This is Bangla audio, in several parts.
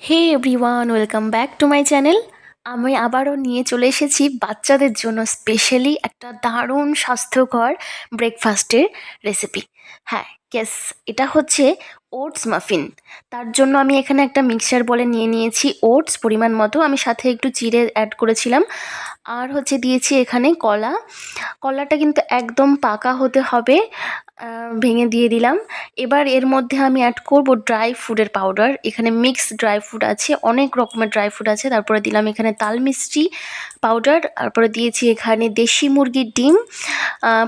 Hey everyone welcome back to my channel আমি আবারও নিয়ে চলে এসেছি বাচ্চাদের জন্য স্পেশালি একটা দারুণ স্বাস্থ্যকর ব্রেকফাস্টের রেসিপি হ্যাঁ কেস এটা হচ্ছে ওটস মাফিন তার জন্য আমি এখানে একটা মিক্সচার বলে নিয়ে নিয়েছি ওটস পরিমাণ মতো। আমি সাথে একটু চিড়ে অ্যাড করেছিলাম। আর হচ্ছে দিয়েছি এখানে কলা। কলাটা কিন্তু একদম পাকা হতে হবে ভেঙে দিয়ে দিলাম। এবার এর মধ্যে আমি অ্যাড করব ড্রাই ফ্রুটের পাউডার এখানে মিক্স ড্রাই ফ্রুট আছে, অনেক রকমের ড্রাই ফ্রুট আছে। তারপরে দিলাম এখানে তাল মিষ্টি পাউডার তারপরে দিয়েছি এখানে দেশি মুরগির ডিম।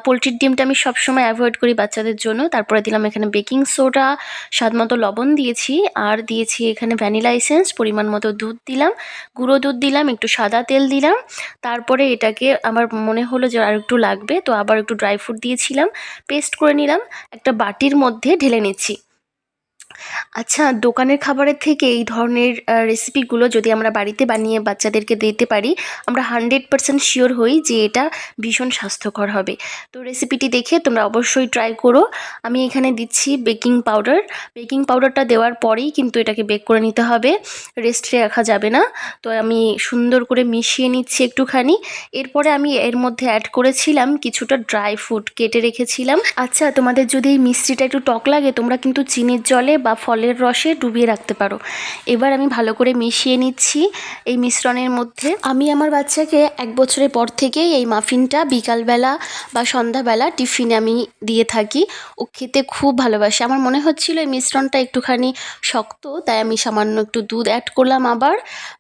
পোলট্রির ডিমটা আমি সবসময় অ্যাভয়েড করি বাচ্চাদের জন্য। তারপরে এখানে বেকিং সোডা, স্বাদ মতো লবণ দিয়েছি, আর দিয়েছি এখানে ভ্যানিলা এসেন্স, পরিমাণ মতো দুধ দিলাম, গুঁড়ো দুধ দিলাম, একটু সাদা তেল দিলাম, তারপরে এটাকে আমার মনে হলো যে আর একটু লাগবে, তো আবার একটু ড্রাই ফ্রুট দিয়েছিলাম, পেস্ট করে নিলাম, একটা বাটির মধ্যে ঢেলে নিচ্ছি। আচ্ছা দোকানের খাবারের থেকে এই ধরনের রেসিপিগুলো যদি আমরা বাড়িতে বানিয়ে বাচ্চাদেরকে দিতে পারি, আমরা হান্ড্রেড পারসেন্ট শিওর হই যে এটা ভীষণ স্বাস্থ্যকর হবে। তো রেসিপিটি দেখে তোমরা অবশ্যই ট্রাই করো। আমি এখানে দিচ্ছি বেকিং পাউডার বেকিং পাউডারটা দেওয়ার পরেই কিন্তু এটাকে বেক করে নিতে হবে। রেস্টে রাখা যাবে না। তো আমি সুন্দর করে মিশিয়ে নিচ্ছি একটুখানি। এরপরে আমি এর মধ্যে অ্যাড করেছিলাম কিছুটা ড্রাই ফ্রুট কেটে রেখেছিলাম। আচ্ছা তোমাদের যদি এই মিষ্টিটা একটু টক লাগে, তোমরা কিন্তু চিনির জলে বা ফলের রসে ডুবিয়ে রাখতে পারো। এবার আমি ভালো করে মিশিয়ে নিচ্ছি এই মিশ্রণের মধ্যে। আমি আমার বাচ্চাকে এক বছরের পর থেকেই এই মাফিনটা বিকালবেলা বা সন্ধ্যাবেলা টিফিনে আমি দিয়ে থাকি। ও খেতে খুব ভালোবাসে। আমার মনে হচ্ছিল এই মিশ্রণটা একটুখানি শক্ত, তাই আমি সামান্য একটু দুধ অ্যাড করলাম আবার।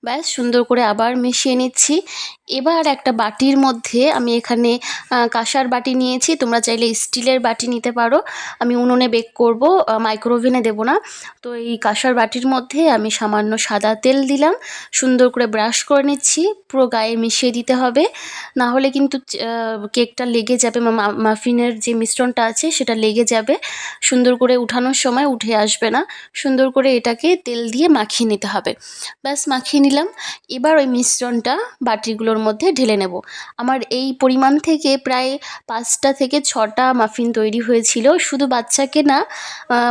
ব্যাস, সুন্দর করে আবার মিশিয়ে নিচ্ছি। এবার একটা বাটির মধ্যে আমি এখানে কাঁসার বাটি নিয়েছি। তোমরা চাইলে স্টিলের বাটি নিতে পারো। আমি উনুনে বেক করব মাইক্রোওভেনে দেবো না। তো এই কাঁসার বাটির মধ্যে আমি সামান্য সাদা তেল দিলাম। সুন্দর করে ব্রাশ করে নিচ্ছি। পুরো গায়ে মিশিয়ে দিতে হবে। না হলে কিন্তু কেকটা লেগে যাবে মাফিনের যে মিশ্রণটা আছে, সেটা লেগে যাবে। সুন্দর করে উঠানোর সময় উঠে আসবে না। সুন্দর করে এটাকে তেল দিয়ে মাখিয়ে নিতে হবে। ব্যাস, মাখিয়ে নিলাম। এবার ওই মিশ্রণটা বাটিগুলোর মধ্যে ঢেলে নেব। আমার এই পরিমাণ থেকে প্রায় পাঁচটা থেকে ছটা মাফিন তৈরি হয়েছিল। শুধু বাচ্চাকে না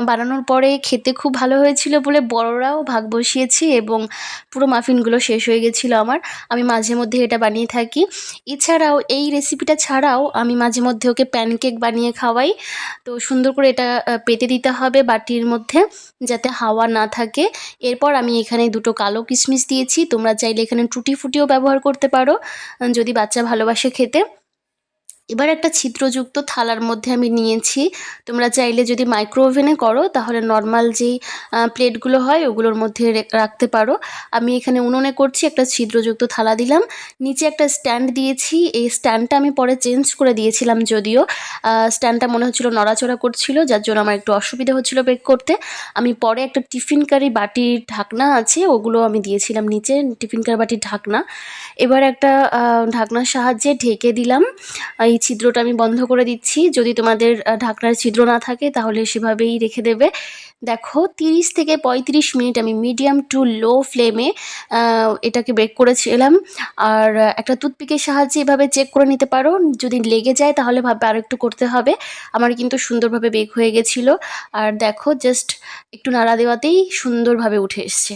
বানানোর পরে খেতে খুব ভালো হয়েছিল বলে বড়রাও ভাগ বসিয়েছি এবং পুরো মাফিনগুলো শেষ হয়ে গেছিল আমার। আমি মাঝে মধ্যে এটা বানিয়ে থাকি। এছাড়াও এই রেসিপিটা ছাড়াও আমি মাঝে মধ্যে ওকে প্যানকেক বানিয়ে খাওয়াই। তো সুন্দর করে এটা পেতে দিতে হবে বাটির মধ্যে যাতে হাওয়া না থাকে। এরপর আমি এখানে দুটো কালো কিশমিশ দিয়েছি। তোমরা চাইলে এখানে টুটি ফুটিও ব্যবহার করতে পারো। আহ, যদি বাচ্চা ভালোবাসে খেতে এবার একটা ছিদ্রযুক্ত থালার মধ্যে আমি নিয়েছি। তোমরা চাইলে যদি মাইক্রো ওভেনে করো, তাহলে নর্মাল যেই প্লেটগুলো হয়, ওগুলোর মধ্যে রাখতে পারো। আমি এখানে উনুনে করছি, একটা ছিদ্রযুক্ত থালা দিলাম। নিচে একটা স্ট্যান্ড দিয়েছি। এই স্ট্যান্ডটা আমি পরে চেঞ্জ করে দিয়েছিলাম যদিও। স্ট্যান্ডটা মনে হচ্ছিল নড়াচড়া করছিল, যার জন্য আমার একটু অসুবিধা হচ্ছিল বেক করতে। আমি পরে একটা টিফিন কারি বাটির ঢাকনা আছে, ওগুলো আমি দিয়েছিলাম নিচে, টিফিন কারি বাটির ঢাকনা। এবার একটা ঢাকনার সাহায্যে ঢেকে দিলাম। এই ছিদ্রটা আমি বন্ধ করে দিচ্ছি। যদি তোমাদের ঢাকনার ছিদ্র না থাকে তাহলে সেভাবেই রেখে দেবে। দেখো, তিরিশ থেকে পঁয়ত্রিশ মিনিট আমি মিডিয়াম টু লো ফ্লেমে এটাকে বেক করেছিলাম। আর একটা টুথপিকের সাহায্যে এভাবে চেক করে নিতে পারো। যদি লেগে যায় তাহলে ভাববে আর একটু করতে হবে। আমার কিন্তু সুন্দরভাবে বেক হয়ে গেছিল। আর দেখো, জাস্ট একটু নাড়া দেওয়াতেই সুন্দরভাবে উঠে এসছে।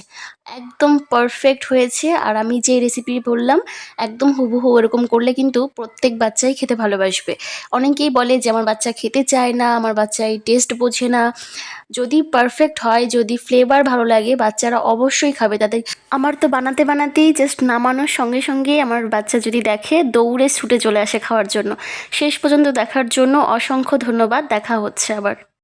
একদম পারফেক্ট হয়েছে। আর আমি যে রেসিপি বললাম, একদম হুবহু ওরকম করলে কিন্তু প্রত্যেক বাচ্চাই খেতে ভালোবাসবে। অনেকেই বলে যে, আমার বাচ্চা খেতে চায় না, আমার বাচ্চা এই টেস্ট বোঝে না। যদি পারফেক্ট হয়, যদি ফ্লেভার ভালো লাগে, বাচ্চারা অবশ্যই খাবে। তাদের আমার তো বানাতে বানাতেই জাস্ট নামানোর সঙ্গে সঙ্গেই আমার বাচ্চা যদি দেখে, দৌড়ে ছুটে চলে আসে খাওয়ার জন্য। শেষ পর্যন্ত দেখার জন্য অসংখ্য ধন্যবাদ। দেখা হচ্ছে আবার।